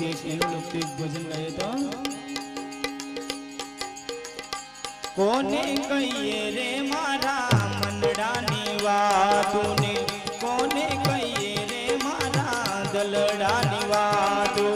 છે એનું લગતું એક ભજન ગાઈએ તો. કોને કહીએ રે મારા મનડાની વાતોને? કોને કહીએ રે મારા દલડાની વાતો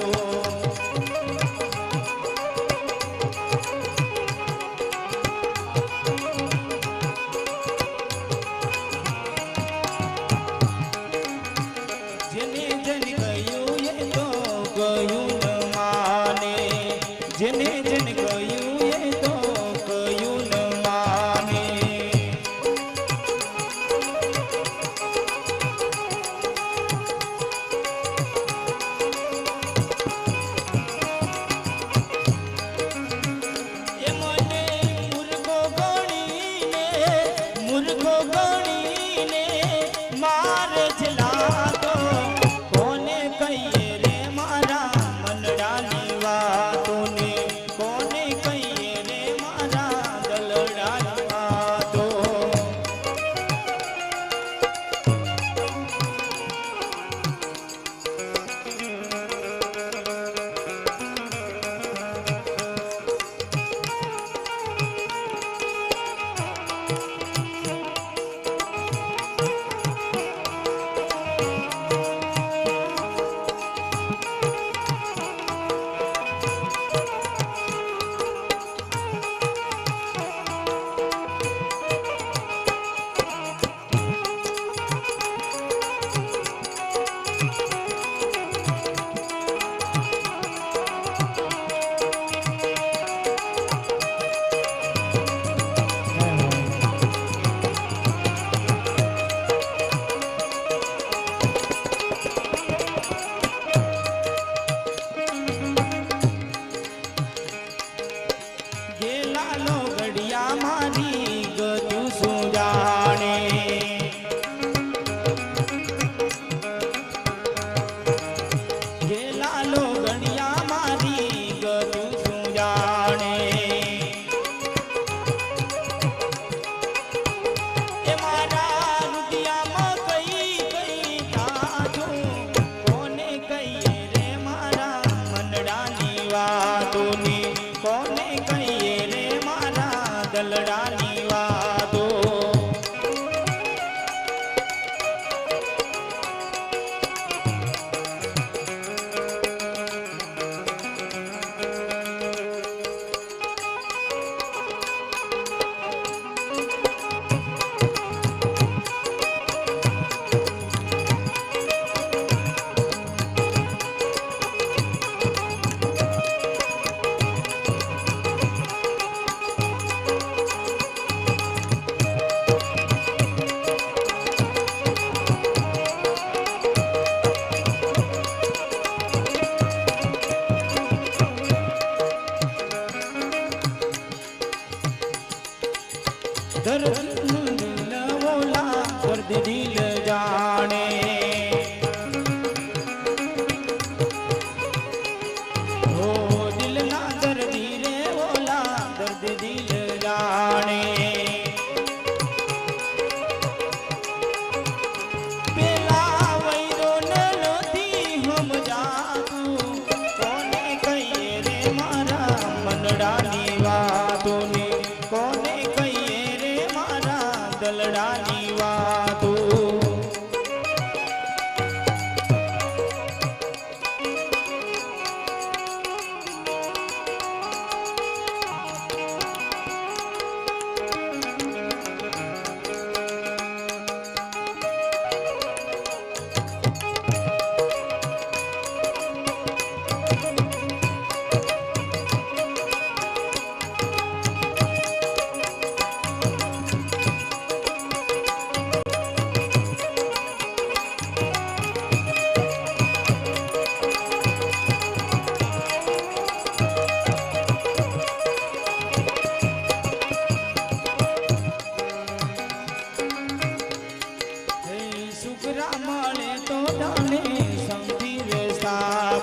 Oh.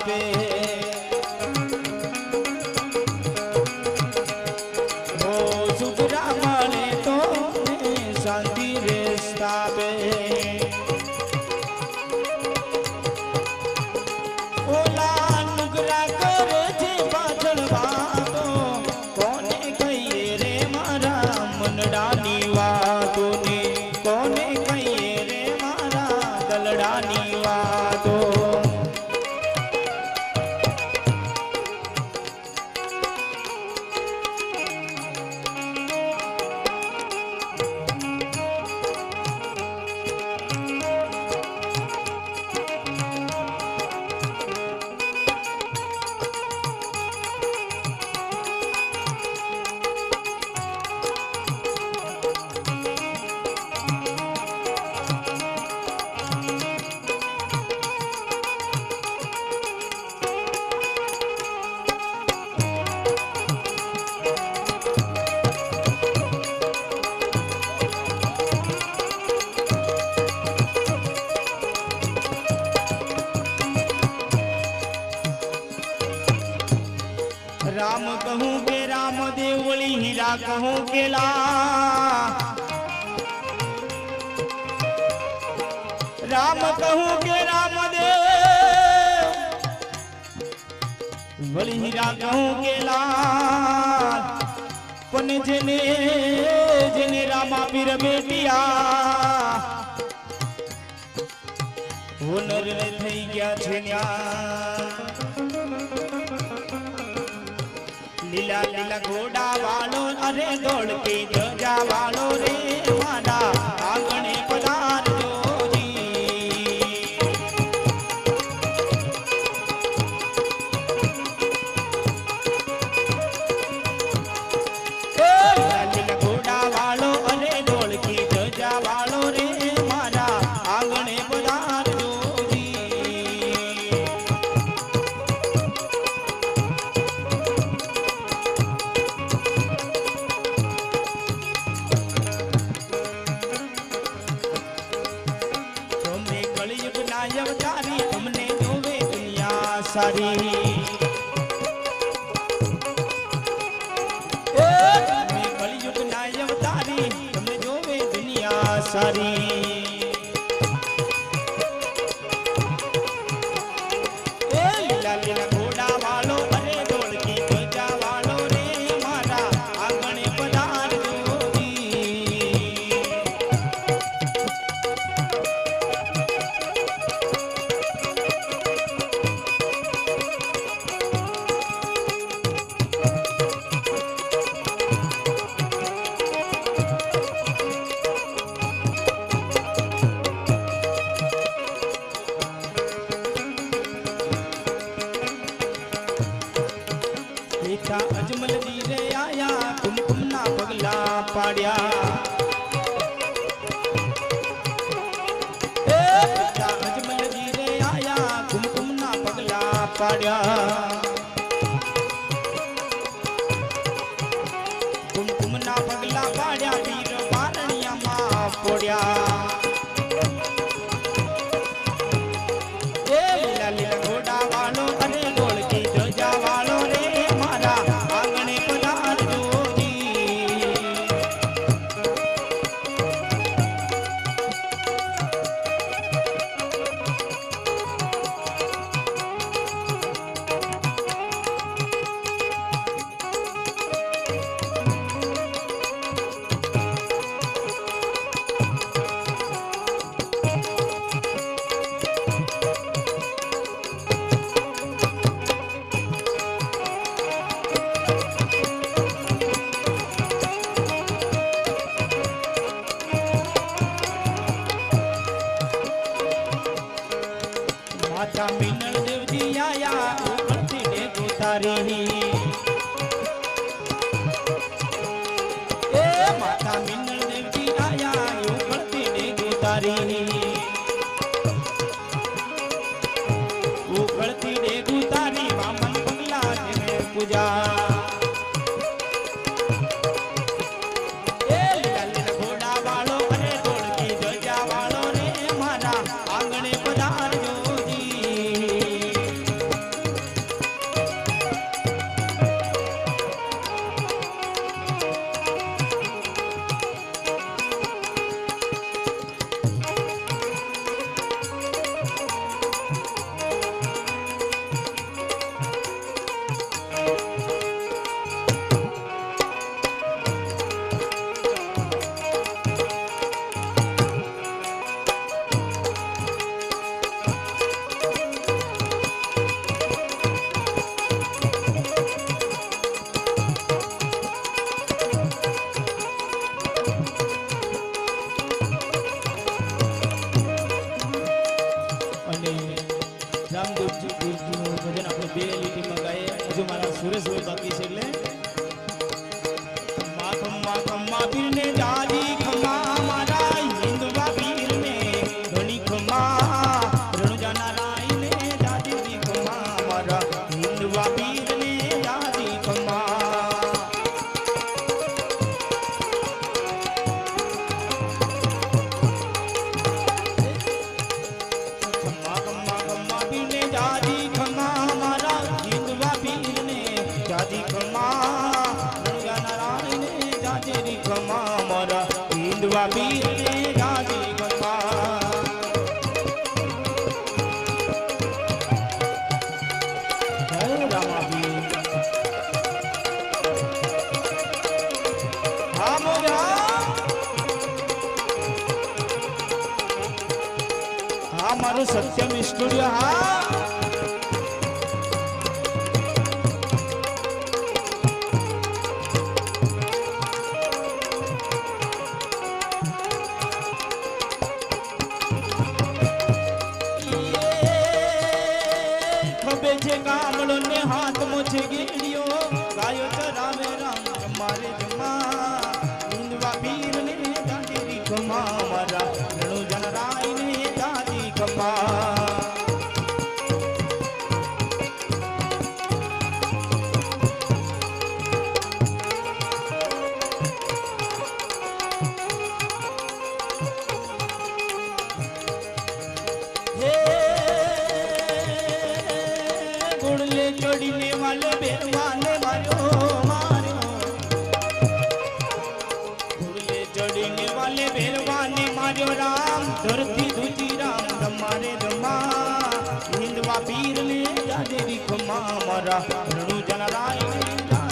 આપે. ઓ સુખરા મળે તો શાંતિ રે સ્થાપે ઓલા નુગરા કરે છે પાછળ વાતો. કોને કહીએ રે મારા મનડાની વાતોની? કોને વળી હીરા કહું કેલા રામ કહું કે રામદેવ વળી હીરા કહું કેલા પણ જેને જેને રામા પીર બેટિયા હોનર થઈ ગયા છે ન્યા લીલા લીલા ઘોડા વાળો અરે ધોળકી ધજા વાળો રે મારા. ના અવતારી અમને જોવે દુનિયા સારી. સારી. મીઠા અજમલજી રે આયા કુમકુમના પગલા પાડ્યા. પાડ્યા. આયા ઉખડતી ને ગોતારી એ માતા મિનળ દેવજી આયા ઉખડતી ને ગોતારી ઉખડતી ને ગોતારી વામન જેને પૂજા. રામદેવજી ગુરુજીનું ભજન આપણે બે લીટીમાં ગાઈએ. હજુ મારા સુરેશભાઈ બાકી છે એટલે મારું સત્યમ સ્ટુડિયો હા. ગામડો ને હાથ મૂછી ગઈ રણુ જનરાય